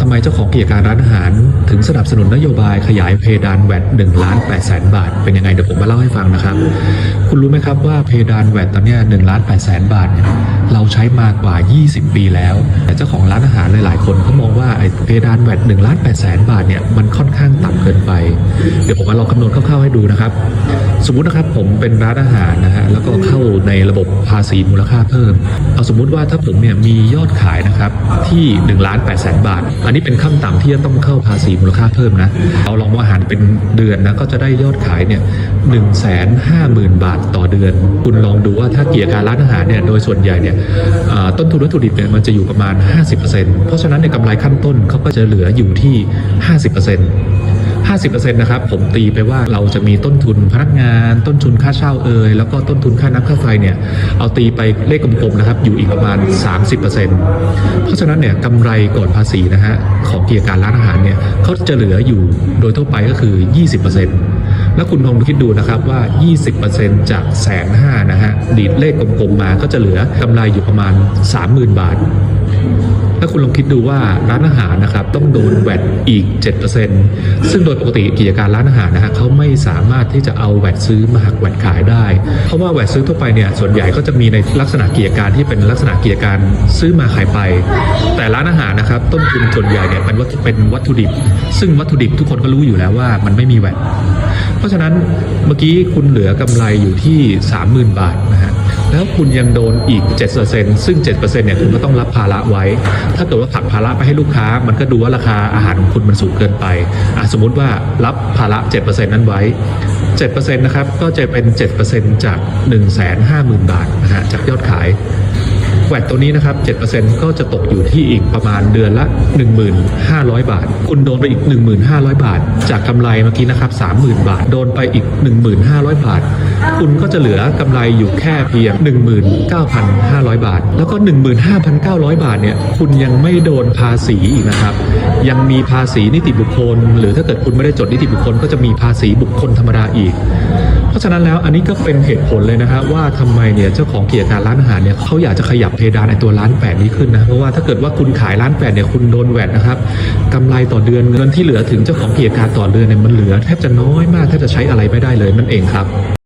ทำไมเจ้าของกิจการร้านอาหาร ถึงสนับสนุนนโยบายขยายเพดานแวด1ล้าน8แสนบาท เป็นยังไงเดี๋ยวผมมาเล่าให้ฟังนะครับ คุณรู้ไหมครับว่าเพดานแวดตอนเนี้1ล้าน8แสนบาทเนี่ยเราใช้มากว่า 20 ปีแล้ว แต่เจ้าของร้านอาหารหลาย ๆ คนเขามองว่าไอ้เพดานแวด1ล้าน8แสนบาทเนี่ยมันค่อนข้างต่ำเกินไป เดี๋ยวผมมาลองคำนวณคร่าวๆให้ดูนะครับ สมมุตินะครับผมเป็นร้านอาหารนะฮะแล้วก็เข้าในระบบภาษีมูลค่าเพิ่ม เอาสมมุติว่าถ้าผมเนี่ยมียอดขายนะครับที่1ล้าน8แสนบาทอันนี้เป็นขั้นต่ำที่จะต้องเข้าภาษีมูลค่าเพิ่มนะ เอาลองมาหารเป็นเดือนนะก็จะได้ยอดขายเนี่ยหนึ่งแสนห้าหมื่นบาทต่อเดือน คุณลองดูว่าถ้าเกี่ยวกับร้านอาหารเนี่ยโดยส่วนใหญ่เนี่ยต้นทุนวัตถุดิบเนี่ยมันจะอยู่ประมาณ 50%เพราะฉะนั้นในกำไรขั้นต้นเขาก็จะเหลืออยู่ที่ 50% 50%นะครับผมตีไปว่าเราจะมีต้นทุนพนักงาน ต้นทุนค่าเช่าเอ่ยแล้วก็ต้นทุนค่าน้ำค่าไฟเนี่ยเอาตีไปเลขกลมๆนะครับอยู่อีกประมาณ 30%เพราะฉะนั้นเนี่ยกำไรก่อนภาษีนะฮะของกิจการร้านอาหารเนี่ยเขาจะเหลืออยู่โดยทั่วไปก็คือ 20%แล้วคุณลองคิดดูนะครับว่า 20%จากแสนห้านะฮะดีดเลขกลมๆมาก็จะเหลือกำไรอยู่ประมาณ 30,000 บาท ถ้าคุณลองคิดดูว่าร้านอาหารนะครับต้องโดนแวดอีก 7%ซึ่งโดยปกติกิจการร้านอาหารนะฮะเขาไม่สามารถที่จะเอาแวดซื้อมาหักแวดขายได้ เพราะว่าแวดซื้อทั่วไปเนี่ยส่วนใหญ่ก็จะมีในลักษณะกิจการที่เป็นลักษณะกิจการซื้อมาขายไป แต่ร้านอาหารนะครับต้นทุนส่วนใหญ่เนี่ยเป็นวัตถุเป็นวัตถุดิบ ซึ่งวัตถุดิบทุกคนก็รู้อยู่แล้วว่ามันไม่มีแวดเพราะฉะนั้นเมื่อกี้คุณเหลือกำไรอยู่ที่ 30,000 บาทนะฮะ แล้วคุณยังโดนอีก 7%ซึ่ง 7%เนี่ยคุณก็ต้องรับภาระไว้ ถ้าเกิดว่าผลักภาระไปให้ลูกค้า มันก็ดูว่าราคาอาหารของคุณมันสูงเกินไปอะสมมุติว่ารับภาระ 7%นั้นไว้ 7%นะครับ ก็จะเป็น 7%จาก 150,000 บาทนะฮะจากยอดขาย แวดตัวนี้นะครับ 7%ก็จะตกอยู่ที่อีกประมาณเดือนละ 1,500 บาท คุณโดนไปอีก 1,500 บาท จากกำไรเมื่อกี้นะครับ 30,000 บาท โดนไปอีก 1,500 บาท คุณก็จะเหลือกำไรอยู่แค่เพียง 19,500 บาท แล้วก็ 15,900 บาทเนี่ย คุณยังไม่โดนภาษีอีกนะครับ ยังมีภาษีนิติบุคคล หรือถ้าเกิดคุณไม่ได้จดนิติบุคคล ก็จะมีภาษีบุคคลธรรมดาอีกเพราะฉะนั้นแล้วอันนี้ก็เป็นเหตุผลเลยนะฮะว่าทำไมเนี่ยเจ้าของกิจการร้านอาหารเนี่ยเขาอยากจะขยยับเพดานในตัวร้านแปดนี้ขึ้นนะเพราะว่าถ้าเกิดว่าคุณขายร้านแปดเนี่ยคุณโดนแหวนนะครับกำไรต่อเดือนเงินที่เหลือถึงเจ้าของกิจการต่อเดือนเนี่ยมันเหลือแทบจะน้อยมากแทบจะใช้อะไรไม่ได้เลยนั่นเองครับ